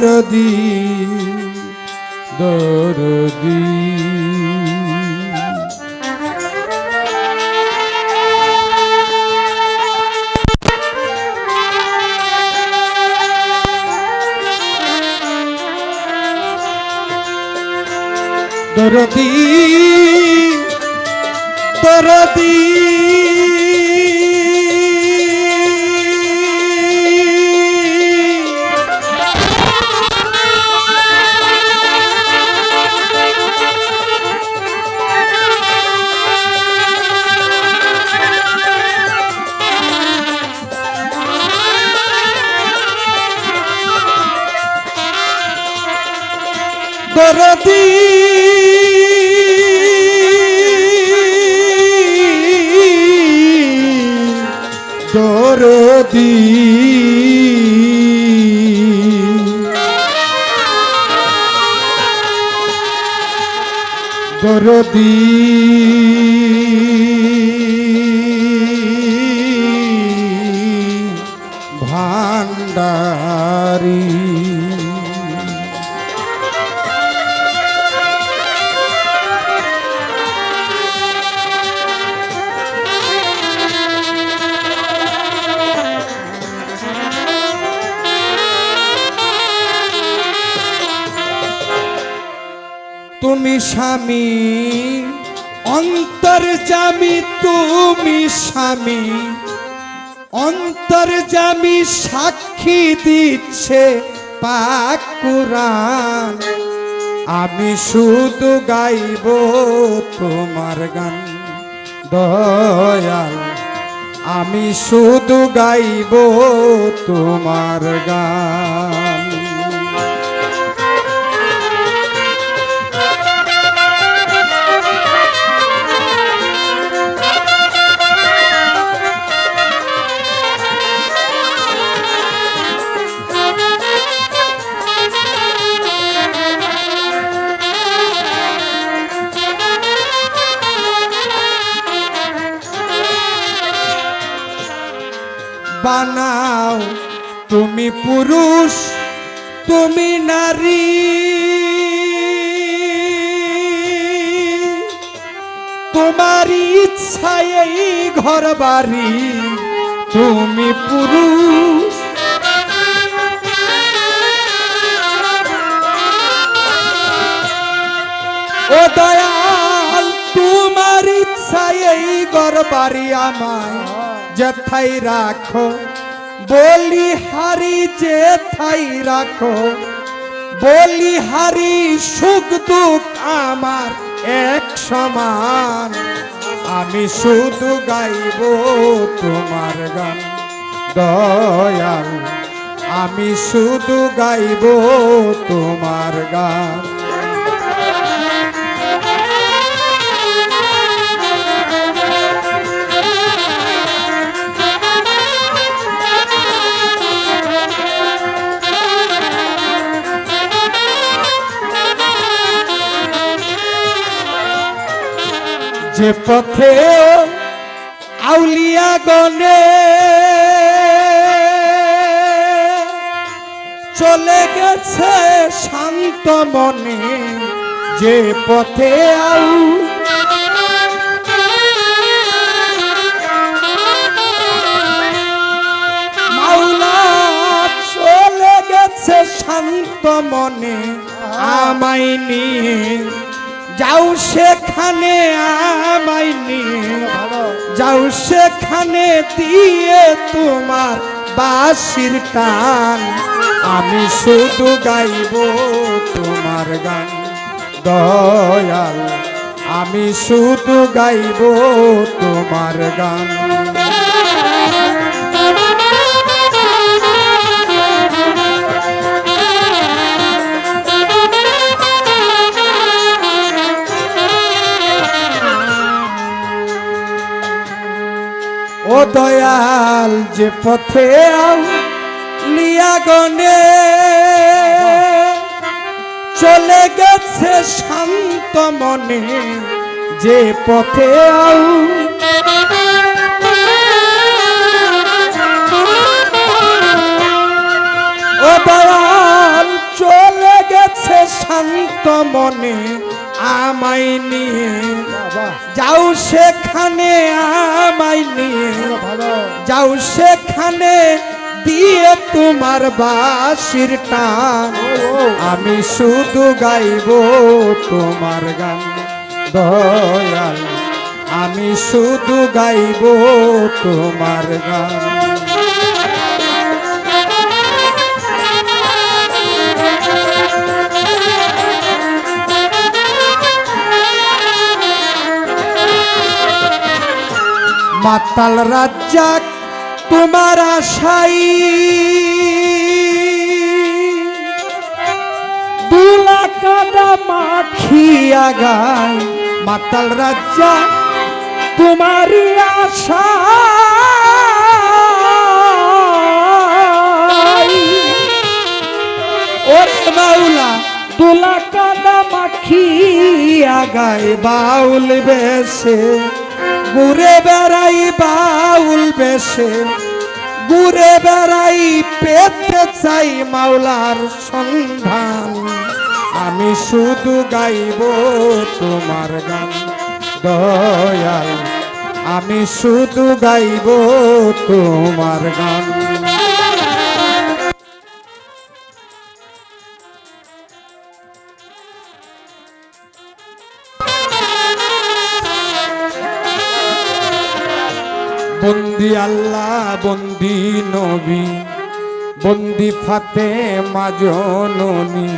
দরদি দরদি। দরদি দরদি। দরদি দরদি। দরদি। তুমি স্বামী, অন্তর জামি তুমি স্বামী। অন্তর জামি সাক্ষী দিচ্ছে পাক কুরআন। আমি শুধু গাইব তোমার গান, দয়াল। আমি শুধু গাইব তোমার গান। বানাও। তুমি পুরুষ, তুমি নারী। তোমার ইচ্ছায় এই ঘর বাড়ি তুমি পুরুষ। ও দয়াল, তোমার ইচ্ছায় এই ঘর বাড়ি আমায়। যেথাই রাখো বলি হারি যেথাই রাখো বলি হারি সুখ দুঃখ আমার এক সমান। আমি শুধু গাইব তোমার গান, দয়াল। আমি শুধু গাইব তোমার গান। যে পথে আউলিয়া গনে চলে গেছে শান্ত মনে যে পথে আউ চলে গেছে শান্ত মনে আমায় নিয়ে যাও সেখানে আমায় নিয়ে। যাও সেখানে দিয়ে তোমার বাসির টান। আমি শুধু গাইব তোমার গান। দয়াল আমি শুধু গাইব তোমার গান। দয়াল যে পথে লিয়াগনে চলে গেছে শান্ত মনে যে পথে আউ ও দয়াল, চলে গেছে শান্ত মনে আমায় নিয়ে যাও সেখানে আমায় নিয়ে। যাও সেখানে দিয়ে তোমার বাসির টান। আমি শুধু গাইব তোমার গান। দয়াল আমি শুধু গাইব তোমার গান। মাতাল রাজ্জাক, তোমার আশাই। দুলা কাদা মাখিয়া গায় মাতাল রাজ্জা তোমারই আশা ওরে বাউলা দুলা কাদা মাখিয়া গায় বাউল বেশে ঘুরে বেড়াই বাউল বেশে, ঘুরে বেড়াই পেতে চাই মাওলার সন্ধান। আমি শুধু গাইব তোমার গান, দয়াল। আমি শুধু গাইব তোমার গান। বন্দি আল্লাহ, বন্দি নবী। বন্দি ফাতে মাজননী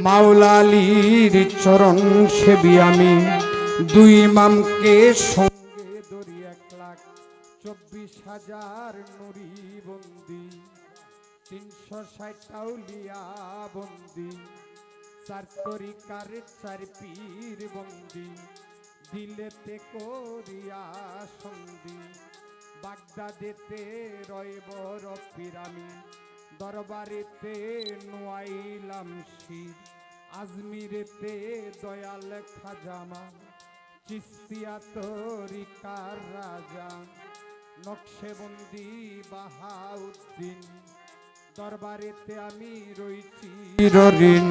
মাওলালির চরণ সেবি আমি। দুই মামকে সঙ্গে ধরি এক লাখ। চব্বিশ হাজার নুরি বন্দি। তিনশো ষাট আউলিয়া বন্দি। চার তরিকার চার পীর বন্দি। দিলেতে করিয়া সন্ধি। বাগদাদেতে রইব রপিরামি দরবারেতে নোয়াইলাম শির। আজমিরেতে দয়াল খাজামা। চিস্তিয়া তরিকার রাজা। নকশেবন্দি বাহাউদ্দিন। দরবারেতে আমি রইছি চিরঋণ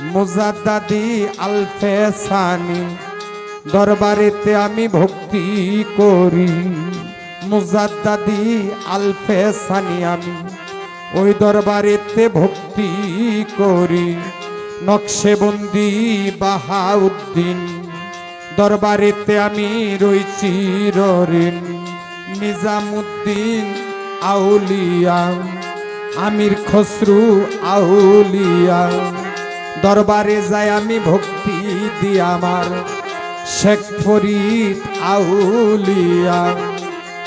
মুজাদ্দাদি আলফেসানি দরবারেতে আমি ভক্তি করি। মুজাদ্দাদি আলফেসানি আমি ওই দরবারেতে ভক্তি করি। নকশেবন্দি বাহাউদ্দিন, দরবারেতে আমি রইছি ঋণ নিজামুদ্দিন আউলিয়া, আমির খসরু আউলিয়া, দরবারে যাই আমি ভক্তি দি আমার। শেখ ফরিদ আউলিয়া,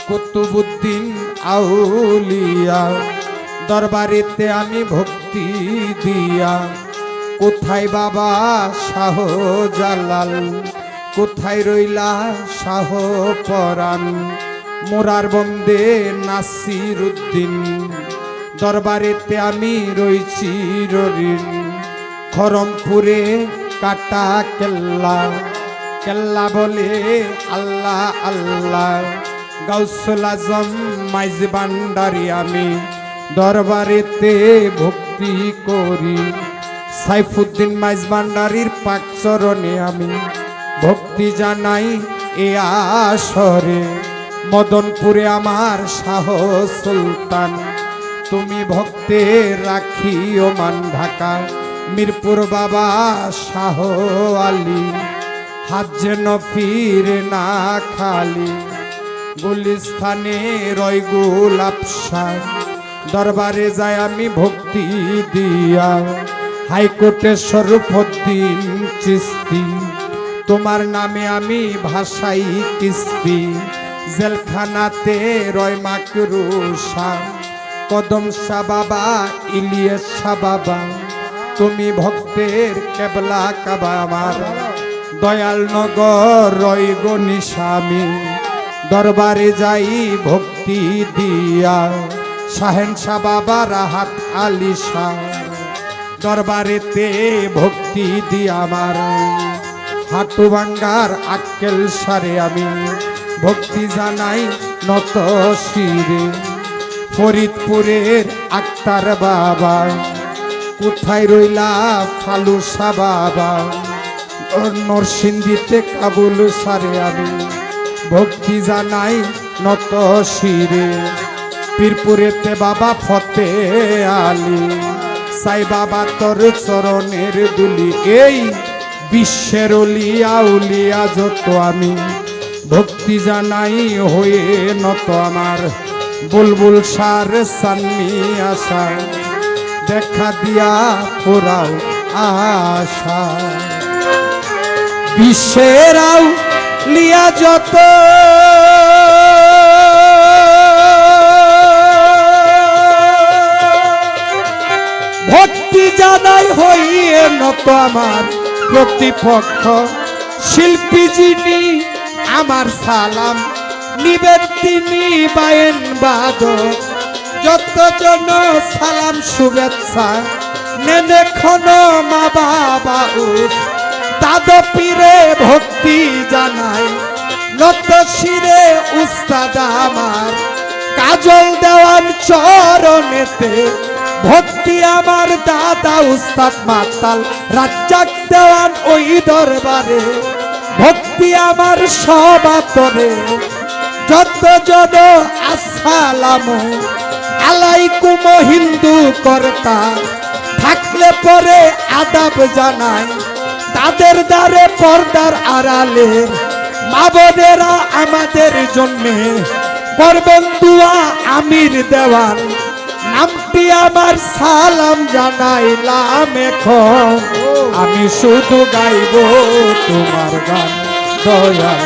কুতুবুদ্দিন আউলিয়া, দরবারেতে আমি ভক্তি দিয়া, কোথায় বাবা শাহ জালাল কোথায় রইলা শাহ পরাণ মোরার বন্দে নাসির উদ্দিন দরবারেতে আমি রইছি ররিন খরমপুরে কাটা কেল্লা কেল্লা বলে, আল্লাহ আল্লাহ। গাউসুল আজম, মাইজ বান্ডারি আমি। দরবারেতে ভক্তি করি। সাইফুদ্দিন মাইজ ভান্ডারির পাক চরণে আমি ভক্তি জানাই এ আসরে। মদনপুরে আমার শাহ সুলতান, তুমি ভক্তের রাখিও মান ঢাকা। মিরপুর বাবা শাহ আলী। হাত যেন না খালি, গুলিস্থানে রয় গুলাপসা দরবারে যায় আমি ভক্তি দিয়া, হাইকোর্টে স্বরূপদ্দিন চিস্তি। তোমার নামে আমি ভাষাই কিস্তি, জেলখানাতে রয় মাকরুষা কদম শাহ বাবা, ইলিয়াস শাহ বাবা, তুমি ভক্তের কেবলা কাবা আমার। দয়াল নগর, রয় গনিস্বামী দরবারে যাই ভক্তি দিয়া। শাহেন শাহ বাবা রাহাত আলী শাহ। দরবারেতে ভক্তি দিয়া আমার। হাটু ভাঙ্গার আক্কেল সারে আমি। ভক্তি জানাই নত শিরে। ফরিদপুরের আক্তার বাবা। কোথায় রইলা ফালুসা বাবা? নরসিংদীতে কাবুল সারে আমি। ভক্তি জানাই নত শিরে। পীরপুরেতে বাবা ফতে আলী। সাই বাবা তোর চরণের দুলি, এই বিশ্বের অলিয়া উলিয়া যত আমি। ভক্তি জানাই হয়ে নত আমার। বুলবুল সার সান্নি আশা দেখা দিয়া পোড়াও আশা বিশ্বেরাও লিয়া যত। ভক্তি জানাই হইয়ে নত আমার প্রতিপক্ষ, শিল্পী যিনি, আমার সালাম নিবেন তিনি বায়েন বাদক। যতজন সালাম শুভেচ্ছা, নেনে খন মা বাবা দাদ ভক্তি জানাই, নত শিরে উস্তাদ আমার। কাজল দেওয়ান চরণেতে, ভক্তি আমার দাদা উস্তাদ মাতাল। রাজ্জাক দেওয়ান ওই দরবারে, ভক্তি আমার সবাতরে যত জন আসসালাম আলাইকুম হিন্দু কর্তা, থাকলে পরে আদাব জানায় তাদের দ্বারে পর্দার আড়ালে মা বোনেরা আমাদের জন্যে করবেন দুয়া আমির দেওয়ান। নামটি আমার সালাম জানাইলাম এখন। আমি শুধু গাইব তোমার গান, দয়াল।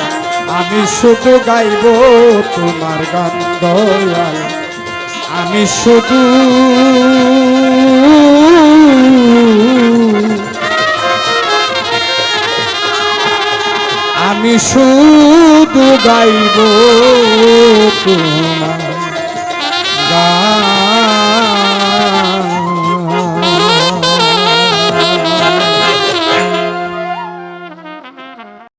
আমি শুধু গাইব তোমার গান, দয়াল। আমি শুধু আমি শুধু গাইব তোমার